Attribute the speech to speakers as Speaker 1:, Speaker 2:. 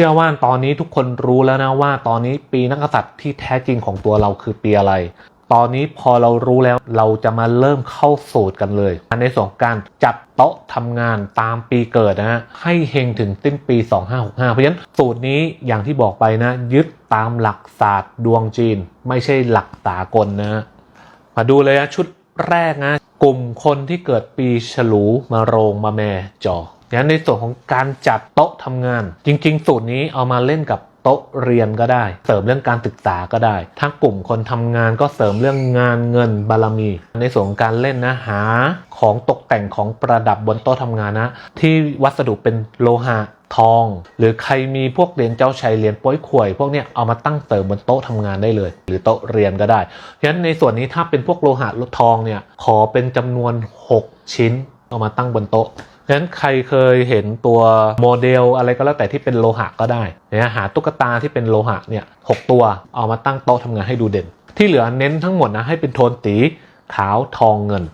Speaker 1: ชื่อว่าตอนนี้ทุกคนรู้แล้วนะว่า ตอนนี้ปีนักษัตริย์ที่แท้จริงของตัวเราคือปีอะไร ตอนนี้พอเรารู้แล้วเราจะมาเริ่มเข้าสูตรกันเลยในส่วนของการจัดโต๊ะทำงานตามปีเกิดนะฮะให้เฮงถึงสิ้นปี 2565 เพราะฉะนั้นสูตรนี้อย่างที่บอกไปนะ ยึดตามหลักศาสตร์ดวงจีน ไม่ใช่หลักสากลนะมาดูเลยนะชุดแรกนะ กลุ่มคนที่เกิดปีฉลูมาโรงมาแม่จอ อย่างในส่วนของการจัดโต๊ะทำงาน จริง ๆ สูตรนี้เอามาเล่นกับโต๊ะเรียนก็ได้ เสริมเรื่องการศึกษาก็ได้ ถ้ากลุ่มคนทำงานก็เสริมเรื่องงานเงินบารมี ในส่วนของการเล่นนะหาของตกแต่งของประดับบนโต๊ะทำงานนะ ที่วัสดุเป็นโลหะทอง หรือใครมีพวกเหรียญเจ้าชัยเหรียญป้ยข่วย พวกเนี้ยเอามาตั้งเสริมบนโต๊ะทำงานได้เลย หรือโต๊ะเรียนก็ได้เพราะฉะนั้นในส่วนนี้ถ้าเป็นพวกโลหะทองเนี่ยขอเป็นจำนวน 6 ชิ้นเอามาตั้งบนโต๊ะ ฉะนั้นใครเคยเห็นตัวโมเดลอะไรก็แล้วแต่ที่เป็นโลหะก็ได้เนี่ยหาตุ๊กตาที่เป็นโลหะเนี่ยหกตัวเอามาตั้งโต๊ะทำงานให้ดูเด่น ที่เหลือเน้นทั้งหมดนะให้เป็นโทนสีขาวทองเงิน